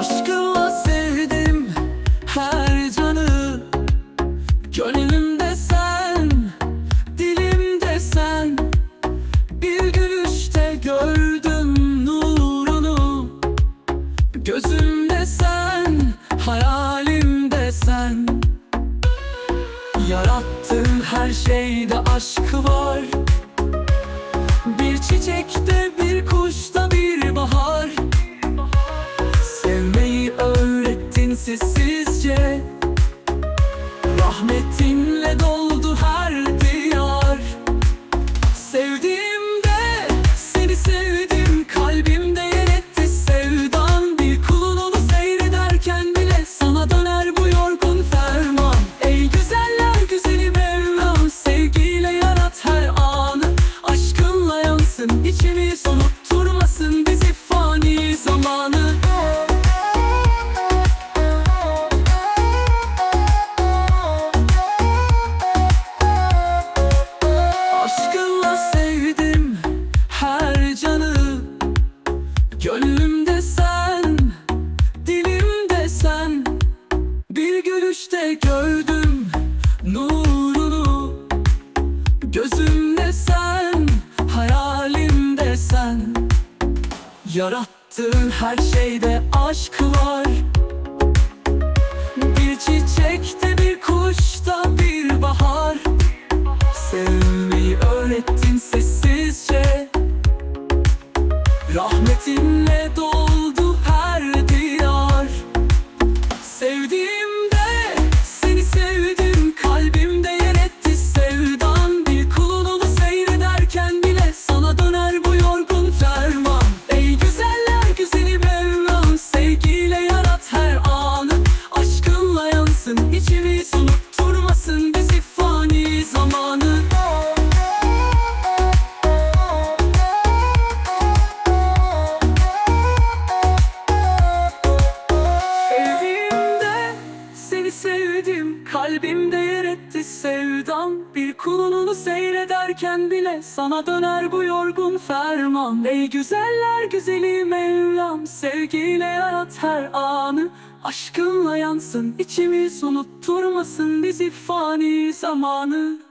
Aşkımla sevdim her canı. Gönlümde sen, dilimde sen. Bir gülüşte gördüm nurunu. Gözümde sen, hayalimde sen. Yarattığın her şeyde aşk var. Öğrettin gülüşte gördüm nurunu. Gözümde sen, hayalimde sen. Yarattığın her şeyde aşk var. Bir çiçekte bir kuşta bir bahar. Sevmeyi öğrettin sessizce. Rahmetinle doldu her diyar. Sevdiğimde sevdim. Kalbimde yer etti sevdan Bir kulun onu seyrederken bile Sana döner bu yorgun ferman. Ey güzeller güzeli Mevlam Sevgiyle yarat her anı. Aşkınla yansın içimiz Unutturmasın bizi fani zamanı